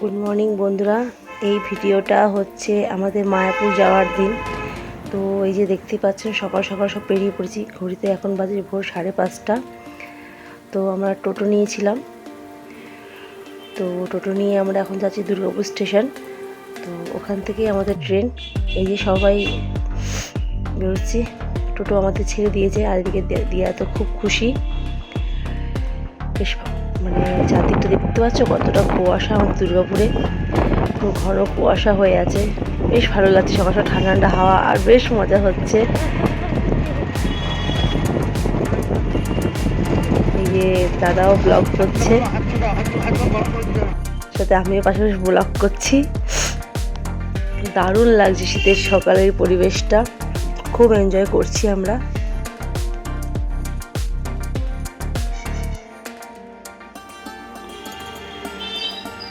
Good morning বন্ধুরা। এই ভিডিওটা হচ্ছে আমাদের মায়াপুর যাওয়ার দিন। তো এই যে দেখতেই পাচ্ছেন, সকাল সকাল সব পেরিয়ে পড়েছি। ঘড়িতে এখন বাজে ভোর সাড়ে পাঁচটা। তো আমরা টোটো নিয়েছিলাম। তো টোটো নিয়ে আমরা এখন যাচ্ছি দুর্গাপুর স্টেশন। তো ওখান থেকেই আমাদের ট্রেন। এই যে সবাই বেরোচ্ছি। টোটো আমাদের ছেড়ে দিয়েছে। আর এদিকে দে- দিয়া তো খুব খুশি। বেশ মানে চারদিকটা দেখতে পাচ্ছ? কতটা কুয়াশা আমাদের দুর্গাপুরে। পুরো ঘন কুয়াশা হয়ে আছে। বেশ ভালো লাগছে সকাল সকাল ঠান্ডা ঠান্ডা হাওয়া, আর বেশ মজা হচ্ছে। যে দাদাও ব্লগ করছে। সাথে আমিও পাশাপাশি ব্লগ করছি। দারুণ লাগছে শীতের সকালের পরিবেশটা। খুব এনজয় করছি আমরা।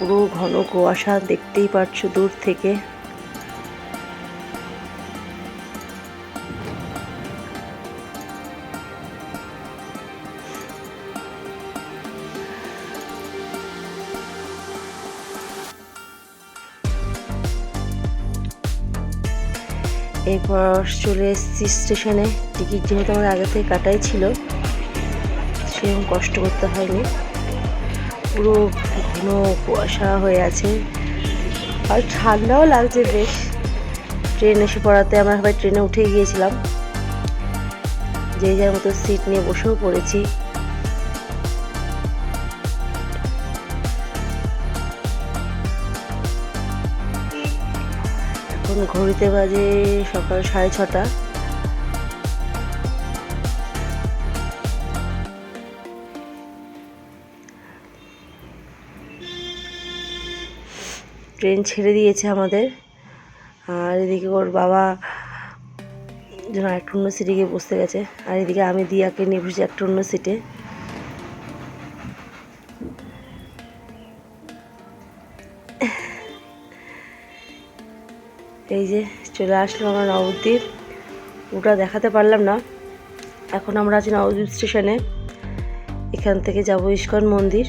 পুরো ঘন কুয়াশা দেখতেই পারছ দূর থেকে। এরপর চলে এসেছি স্টেশনে। টিকিট যেহেতু আমার আগে থেকে কাটাই ছিল, সেরকম কষ্ট করতে হয়নি। পুরো ঘন কুয়াশা হয়ে আছে। আর ঠান্ডাও লাগছে বেশ। ট্রেন এসে পড়াতে আমরা সবাই ট্রেনে উঠে গিয়েছিলাম। যে যার মতো সিট নিয়ে বসেও পড়েছি। এখন ঘড়িতে বাজে সকাল সাড়ে ছটা। ট্রেন ছেড়ে দিয়েছে আমাদের। আর এদিকে ওর বাবা যেন একটা অন্য সিটে গিয়ে বসতে গেছে। আর এদিকে আমি দিয়াকে নিয়ে বসেছি একটা অন্য সিটে এই যে চলে আসলো আমরা নবদ্বীপ। ওটা দেখাতে পারলাম না। এখন আমরা আছি নবদ্বীপ স্টেশনে। এখান থেকে যাব ইস্কন মন্দির।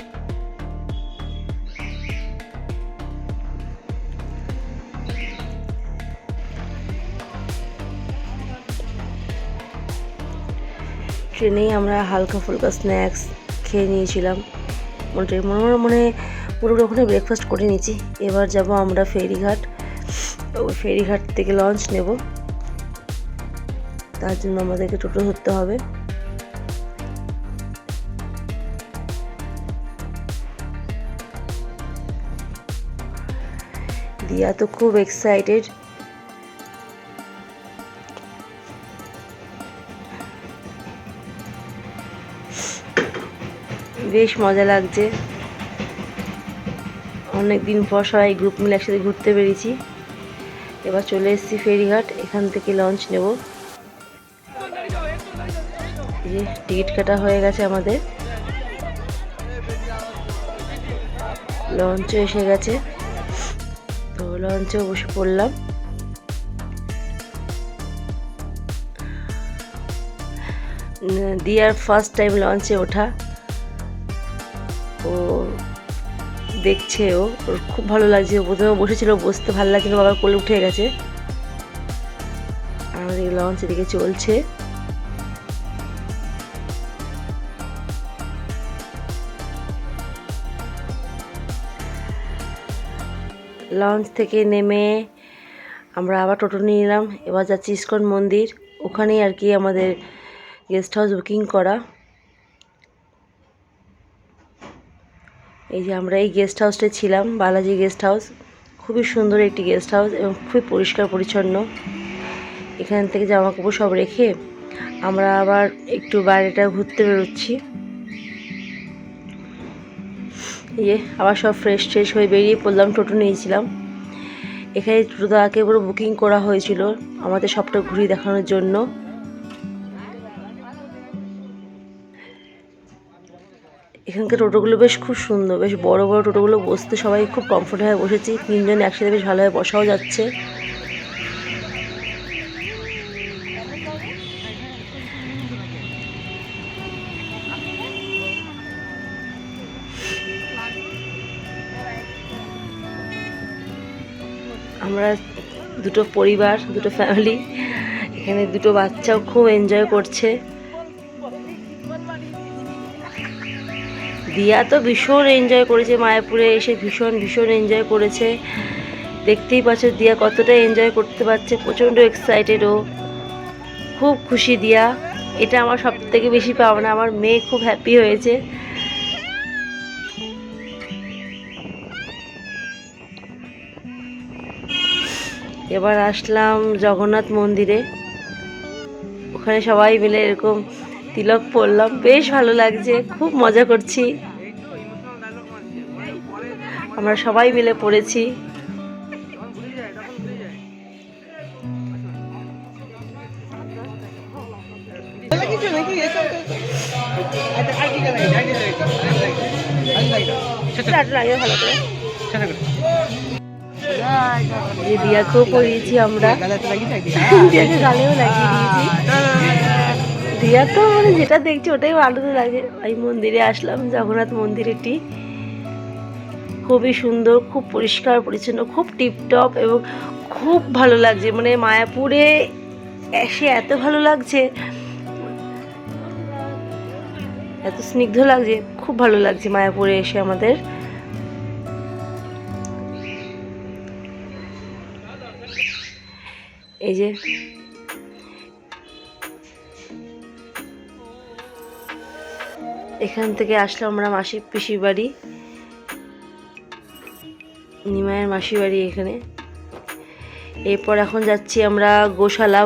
ট্রেনেই আমরা হালকা ফুলকা স্ন্যাক্স খেয়ে নিয়েছিলাম। মোটামুটি মনে মনে পুরোপুরি ওখানে ব্রেকফাস্ট করে নিয়েছি। এবার যাব আমরা ফেরিঘাট। ফেরিঘাট থেকে লঞ্চ নেব। তার জন্য আমাদেরকে টোটো ধরতে হবে। দিয়া তো খুব এক্সাইটেড বেশ মজা লাগছে। অনেক দিন পর সবাই গ্রুপ মিলে একসাথে ঘুরতে বেরিয়েছি। এবার চলে এসেছি ফেরিঘাট, এখান থেকে লঞ্চ নেব। যে টিকিট কাটা হয়ে গেছে আমাদের। লঞ্চও এসে গেছে। তো লঞ্চেও বসে পড়লাম। দিয়ার ফার্স্ট টাইম লঞ্চে ওঠা। ও দেখছে ও ওর খুব ভালো লাগছে প্রথমে বসেছিল, বসতে ভালো লাগছিল বাবার কোলে উঠে গেছে। আমাদের লঞ্চ এদিকে চলছে। লঞ্চ থেকে নেমে আমরা আবার টোটো নিয়ে নিলাম এবার যাচ্ছি ইস্কন মন্দির। ওখানেই আর কি আমাদের গেস্ট হাউস বুকিং করা। এই যে আমরা এই গেস্ট হাউসটায় ছিলাম, বালাজি গেস্ট হাউস খুবই সুন্দর একটি গেস্ট হাউস এবং খুবই পরিষ্কার পরিচ্ছন্ন। এখান থেকে জামা কাপড় সব রেখে আমরা আবার একটু বাইরেটা ঘুরতে বেরোচ্ছি। ইয়ে আবার সব ফ্রেশ ট্রেশ হয়ে বেরিয়ে পড়লাম, টোটো নিয়েছিলাম। এখানে টোটো আগে পুরো বুকিং করা হয়েছিল আমাদের সবটা ঘুরিয়ে দেখানোর জন্য। এখানকার টোটোগুলো বেশ খুব সুন্দর, বেশ বড় বড় টোটোগুলো বসতে সবাই খুব কমফোর্টেবল বসেছি। তিনজন একসাথে বেশ ভালোভাবে বসাও যাচ্ছে। আমরা দুটো পরিবার, দুটো ফ্যামিলি এখানে দুটো বাচ্চাও খুব এনজয় করছে। দিয়া তো ভীষণ এনজয় করেছে, মায়াপুরে এসে ভীষণ ভীষণ এনজয় করেছে। দেখতেই পাচ্ছ দিয়া কতটা এনজয় করতে পারছে, প্রচণ্ড এক্সাইটেড ও। খুব খুশি দিয়া। এটা আমার সব থেকে বেশি পাওনা, আমার মেয়ে খুব হ্যাপি হয়েছে। এবার আসলাম জগন্নাথ মন্দিরে। ওখানে সবাই মিলে এরকম তিলক পরলাম বেশ ভালো লাগছে খুব মজা করছি। আমরা সবাই মিলে পড়েছি। দিয়াকেও পরিয়েছি আমরা। দিয়াকে গালেও লাগিয়ে দিয়েছি। দিয়া তো মানে যেটা দেখছি ওটাই আনন্দ লাগে। এই মন্দিরে আসলাম, জগন্নাথ মন্দিরেটি খুবই সুন্দর, খুব পরিষ্কার, পরিচ্ছন্ন, খুব টিপটপ এবং খুব ভালো লাগছে। মানে মায়াপুরে এসে এত ভালো লাগছে। এত স্নিগ্ধ লাগছে, খুব ভালো লাগছে মায়াপুরে এসে আমাদের। এই যে এখান থেকে আসলাম আমরা মাসির পিসির বাড়ি। নিমায়ের মাসির বাড়ি এখানে। এরপর এখন যাচ্ছি আমরা গোশালা।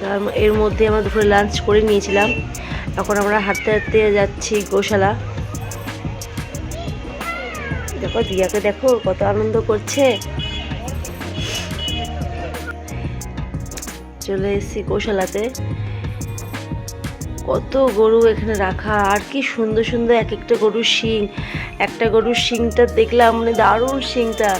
তার এর মধ্যে আমরা দুপুরে লাঞ্চ করে নিয়েছিলাম। এখন আমরা হাঁটতে হাঁটতে যাচ্ছি গোশালা। দেখো দিয়াকে দেখো, কত আনন্দ করছে। চলে এসেছি গোশালাতে কত গরু এখানে রাখা, আর কি সুন্দর সুন্দর এক একটা গরুর শিং। একটা গরুর শিংটা দেখলাম মানে দারুণ শিংটা।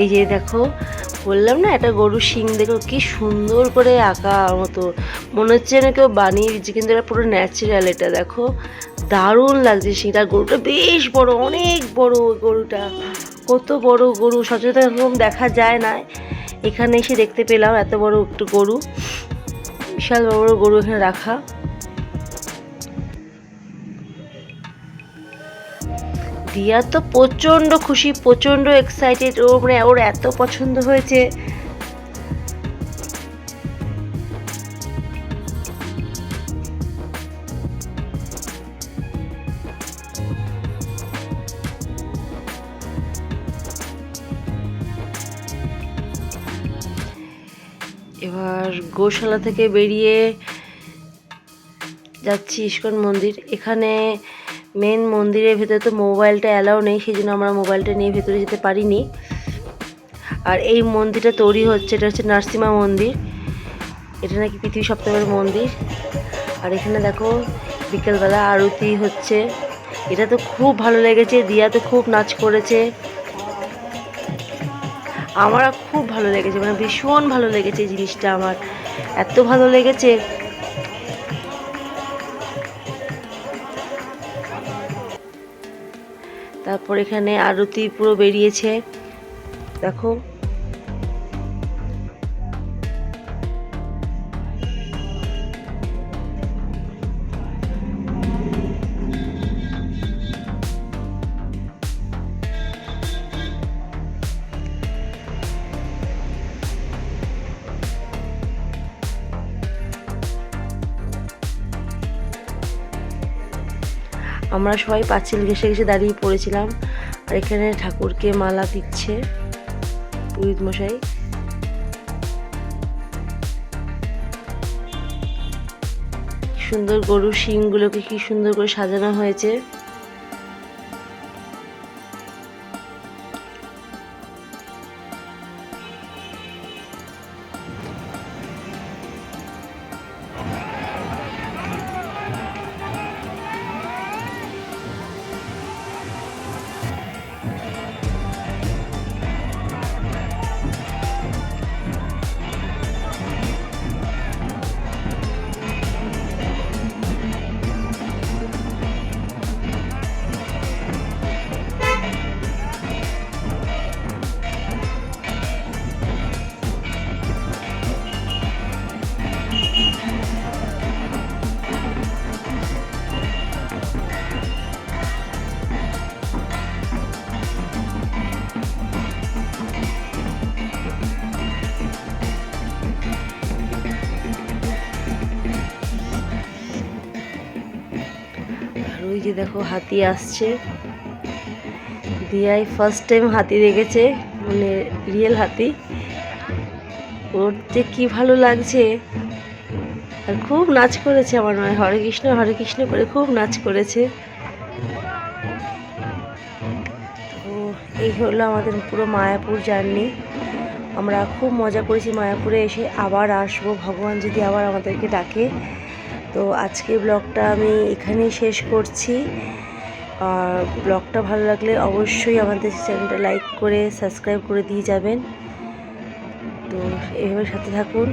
এই যে দেখো বললাম না, একটা গরুর শিং দেখো কি সুন্দর করে আঁকা মতো। মনে হচ্ছে না কেউ বানিয়ে দিচ্ছে, কিন্তু এটা পুরো ন্যাচারাল এটা, দেখো। দারুণ লাগছে শিংটা, গরুটা বেশ বড়, অনেক বড় গরুটা। কত বড় গরু সচরাচর এরকম দেখা যায় না। এখানে এসে দেখতে পেলাম এত বড় একটু গরু। বিশাল বড় বড় গরু এখানে রাখা। দিয়া তো প্রচণ্ড খুশি, প্রচণ্ড এক্সাইটেড ও মানে ওর এত পছন্দ হয়েছে। এবার গোশালা থেকে বেরিয়ে যাচ্ছি ইস্কন মন্দির। এখানে মেন মন্দিরের ভেতরে তো মোবাইলটা অ্যালাউ নেই সেই জন্য আমরা মোবাইলটা নিয়ে ভেতরে যেতে পারিনি। আর এই মন্দিরটা তৈরি হচ্ছে, এটা হচ্ছে নার্সিমা মন্দির। এটা নাকি পৃথিবী সপ্তমের মন্দির। আর এখানে দেখো, বিকেলবেলা আরতি হচ্ছে। এটা তো খুব ভালো লেগেছে, দিয়া তো খুব নাচ করেছে। আমার খুব ভালো লেগেছে মানে ভীষণ ভালো লেগেছে এই জিনিসটা আমার। এত ভালো লেগেছে। তারপর এখানে আরতি পুরো বেরিয়েছে। দেখো। আমরা সবাই পাঁচিল ঘেসে ঘেসে দাঁড়িয়ে পড়েছিলাম। আর এখানে ঠাকুরকে মালা দিচ্ছে পুরিত মশাই। সুন্দর গরুর শিংগুলোকে কি সুন্দর করে সাজানো হয়েছে। যে দেখো হাতি আসছে। দিয়াই ফার্স্ট টাইম হাতি দেখেছে মানে রিয়েল হাতি। ওর যে কি ভালো লাগছে। আর খুব নাচ করেছে আমার হয় হরে কৃষ্ণ হরে কৃষ্ণ করে খুব নাচ করেছে। তো এই হলো আমাদের পুরো মায়াপুর জার্নি। আমরা খুব মজা করেছি মায়াপুরে এসে আবার আসব। ভগবান যদি আবার আমাদেরকে ডাকে। তো আজকে ব্লগটা আমি এখানেই শেষ করছি। আর ব্লগটা ভালো লাগলে অবশ্যই আমাদের চ্যানেলটা লাইক করে, সাবস্ক্রাইব করে দিয়ে যাবেন। তো এভাবে সাথে থাকুন।